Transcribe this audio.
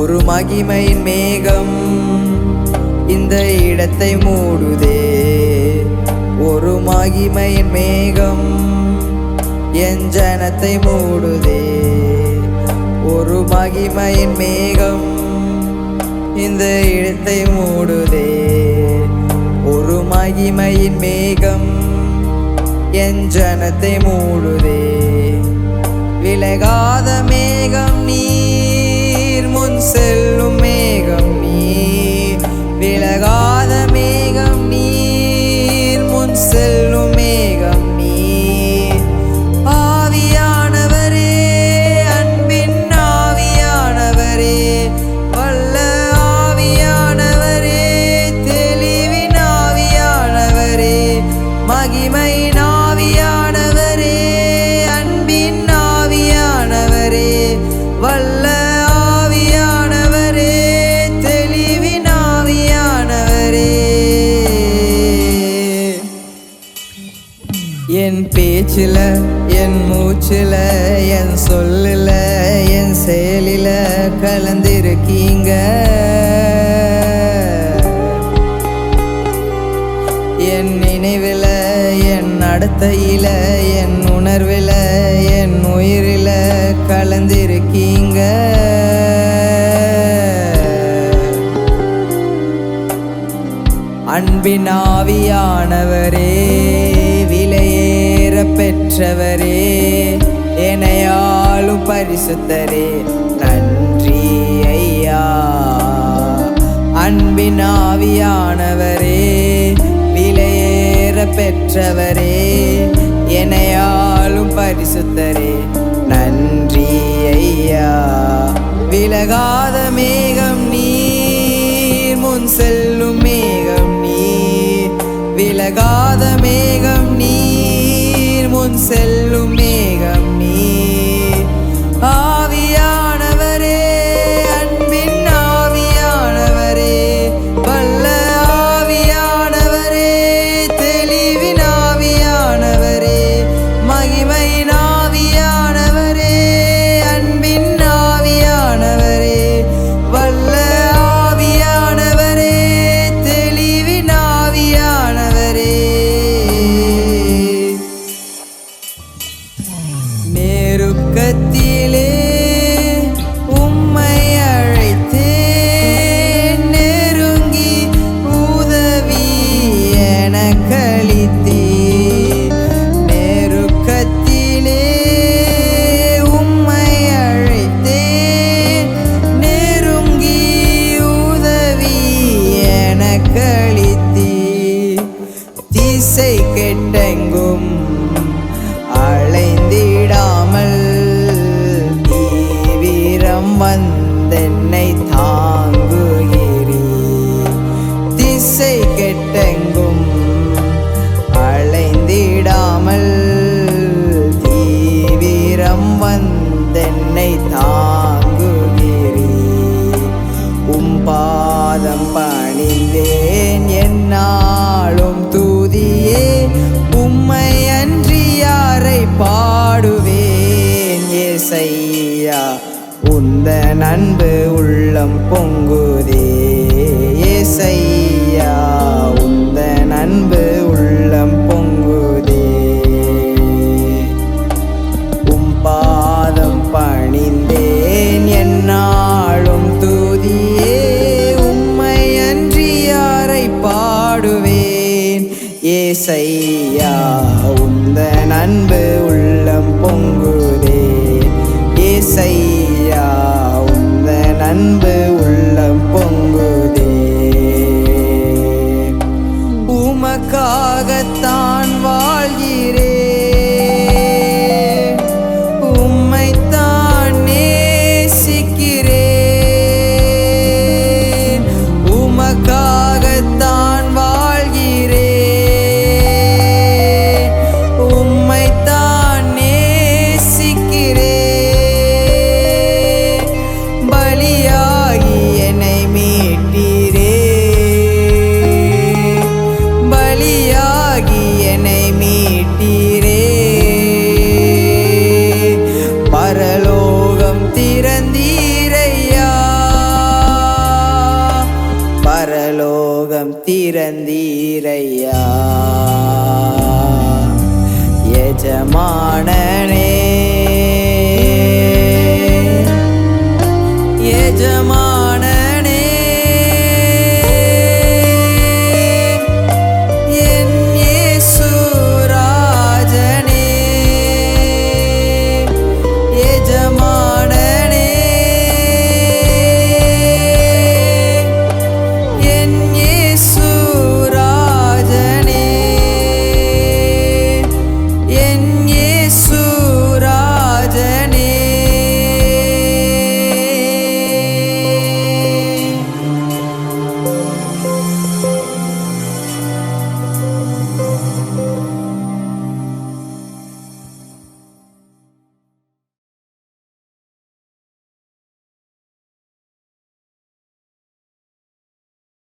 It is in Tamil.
ஒரு மகிமை மேகம் இந்த இடத்தை மூடுதே. ஒரு மகிமை மேகம் என் ஜனத்தை மூடுதே. ஒரு மகிமையின் மேகம் இந்த இடத்தை மூடுதே. ஒரு மகிமையின் மேகம் என் ஜனத்தை மூடுதே. விலகாத மேகம் நீ முன் என் பேச்சில என் மூச்சில என் சொல்லில் என் செயலில கலந்திருக்கீங்க. என் நினைவில் என் நடத்தையில என் உணர்வில் என் உயிரில் கலந்திருக்கீங்க. அன்பின் ஆவியானவரே பெற்றவரே எனையாளும் பரிசுத்தரே. நன்றி ஐயா. அன்பின் ஆவியானவரே விலையேற பெற்றவரே எனையாளும் பரிசுத்தரே. நன்றி ஐயா. விலகாத மேகம் நீர் முன் செல்லும் மேகம் நீர். விலகாத மேகம் நீர் முன் செல்லும் மேகம் இசை கெட்டெங்கும். உந்த நண்பு உள்ளம் பொங்குதே. ஏசையா உந்த நண்பு உள்ளம் பொங்குதே. உம் பாதம் பணிந்தேன் என்னாலும் தூதியே. உம்மை அன்றி யாரை பாடுவேன்? ஏசையா உந்த நண்பு உள்ளம் பொங்குதே. ஏசையா உந்த இறந்தீரையா எஜமானனே